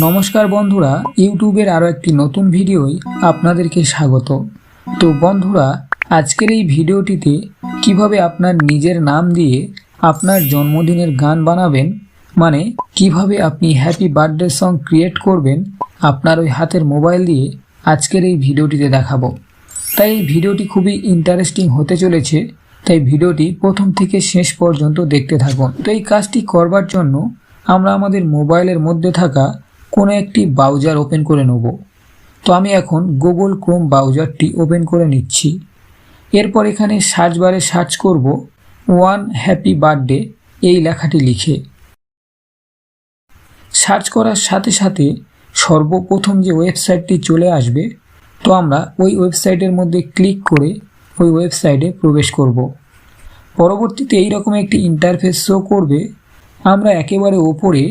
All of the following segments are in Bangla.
নমস্কার বন্ধুরা, ইউটিউবের আরও একটি নতুন ভিডিওয় আপনাদেরকে স্বাগত। তো বন্ধুরা, আজকের এই ভিডিওটিতে কীভাবে আপনার নিজের নাম দিয়ে আপনার জন্মদিনের গান বানাবেন মানে কীভাবে আপনি হ্যাপি বার্থডে সং ক্রিয়েট করবেন, আপনার ওই হাতের মোবাইল দিয়ে আজকের এই ভিডিওটিতে দেখাবো। তাই এই ভিডিওটি খুবই ইন্টারেস্টিং হতে চলেছে, তাই ভিডিওটি প্রথম থেকে শেষ পর্যন্ত দেখতে থাকুন। তো এই কাজটি করবার জন্য আমরা আমাদের মোবাইলের মধ্যে থাকা কোনো একটি ব্রাউজার ওপেন করে নেব। তো আমি এখন গুগল ক্রোম ব্রাউজারটি ওপেন করে নিচ্ছি। এরপর এখানে সার্চ বারে সার্চ করব ওয়ান হ্যাপি বার্থডে এই লেখাটি লিখে। সার্চ করার সাথে সাথে সর্বপ্রথম যে ওয়েবসাইটটি চলে আসবে, তো আমরা ওই ওয়েবসাইটের মধ্যে ক্লিক করে ওই ওয়েবসাইটে প্রবেশ করব। পরবর্তীতে এইরকম একটি ইন্টারফেস শো করবে। আমরা একেবারে ওপরে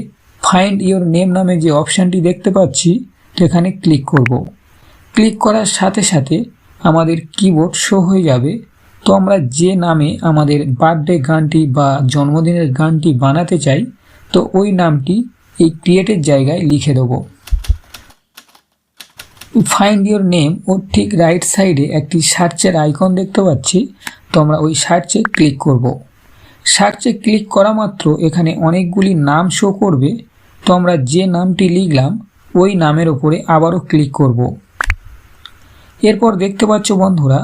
ফাইন্ড ইওর নেম নামে যে অপশানটি দেখতে পাচ্ছি, সেখানে ক্লিক করব। ক্লিক করার সাথে সাথে আমাদের কিবোর্ড শো হয়ে যাবে। তো আমরা যে নামে আমাদের বার্থডে গানটি বা জন্মদিনের গানটি বানাতে চাই, তো ওই নামটি এই ক্রিয়েটের জায়গায় লিখে দেবো। ফাইন্ড ইওর নেম ওর ঠিক রাইট সাইডে একটি সার্চের আইকন দেখতে পাচ্ছি। তো আমরা ওই সার্চে ক্লিক করব। সার্চে ক্লিক করা মাত্র এখানে অনেকগুলি নাম শো করবে। তো আমরা যে নামটি লিখলাম, ওই নামের ওপরে আবারও ক্লিক করব। এরপর দেখতে পাচ্ছ বন্ধুরা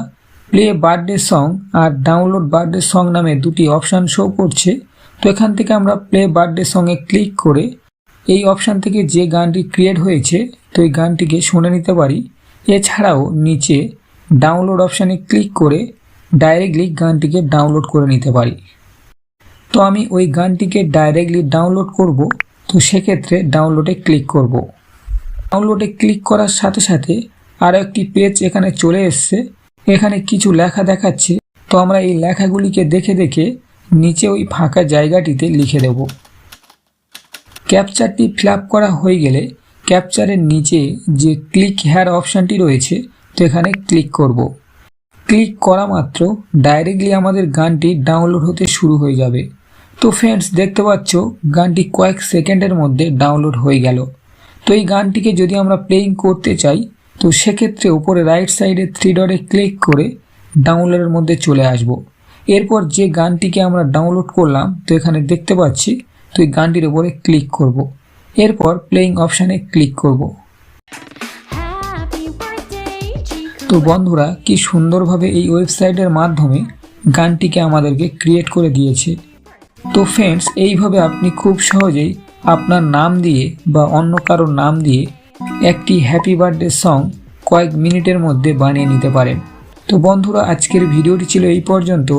প্লে বার্থডে সং আর ডাউনলোড বার্থডে সং নামে দুটি অপশান শো করছে। তো এখান থেকে আমরা প্লে বার্থডে সঙ্গে ক্লিক করে এই অপশান থেকে যে গানটি ক্রিয়েট হয়েছে, তো এই গানটিকে শুনে নিতে পারি। এছাড়াও নিচে ডাউনলোড অপশানে ক্লিক করে ডাইরেক্টলি গানটিকে ডাউনলোড করে নিতে পারি। তো আমি ওই গানটিকে ডাইরেক্টলি ডাউনলোড করব। তো সেক্ষেত্রে ডাউনলোডে ক্লিক করব। ডাউনলোডে ক্লিক করার সাথে সাথে আরও একটি পেজ এখানে চলে এসছে। এখানে কিছু লেখা দেখাচ্ছে। তো আমরা এই লেখাগুলিকে দেখে দেখে নিচে ওই ফাঁকা জায়গাটিতে লিখে দেব। ক্যাপচারটি ফিল করা হয়ে গেলে ক্যাপচারের নিচে যে ক্লিক হেয়ার অপশানটি রয়েছে, তো এখানে ক্লিক করব। ক্লিক করা মাত্র ডাইরেক্টলি আমাদের গানটি ডাউনলোড হতে শুরু হয়ে যাবে। তো ফ্রেন্ডস দেখতে পাচ্ছ, গানটি কয়েক সেকেন্ডের মধ্যে ডাউনলোড হয়ে গেল। তো এই গানটিকে যদি আমরা প্লেইং করতে চাই, তো সেক্ষেত্রে উপরে রাইট সাইডে থ্রি ডটে ক্লিক করে ডাউনলোডের মধ্যে চলে আসব। এরপর যে গানটিকে আমরা ডাউনলোড করলাম, তো এখানে দেখতে পাচ্ছি, তো এই গানটির উপরে ক্লিক করব। এরপর প্লেইং অপশানে ক্লিক করব। তো বন্ধুরা, কি সুন্দরভাবে এই ওয়েবসাইটের মাধ্যমে গানটিকে আমাদেরকে ক্রিয়েট করে দিয়েছে। তো ফ্রেন্ডস এইভাবে আপনি খুব সহজেই আপনার নাম দিয়ে বা অন্য কারোর নাম দিয়ে একটি হ্যাপি বার্থডে সং কয়েক মিনিটের মধ্যে বানিয়ে নিতে পারেন। তো বন্ধুরা, আজকের ভিডিওটি ছিল এই পর্যন্ত।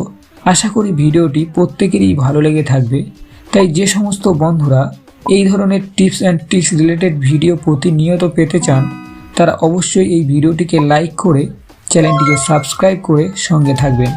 আশা করি ভিডিওটি প্রত্যেকেরই ভালো লেগে থাকবে। তাই যে সমস্ত বন্ধুরা এই ধরনের tips and tricks related video প্রতিনিয়ত পেতে চান, তারা অবশ্যই এই ভিডিওটিকে লাইক করে চ্যানেলটিকে সাবস্ক্রাইব করে সঙ্গে থাকবেন।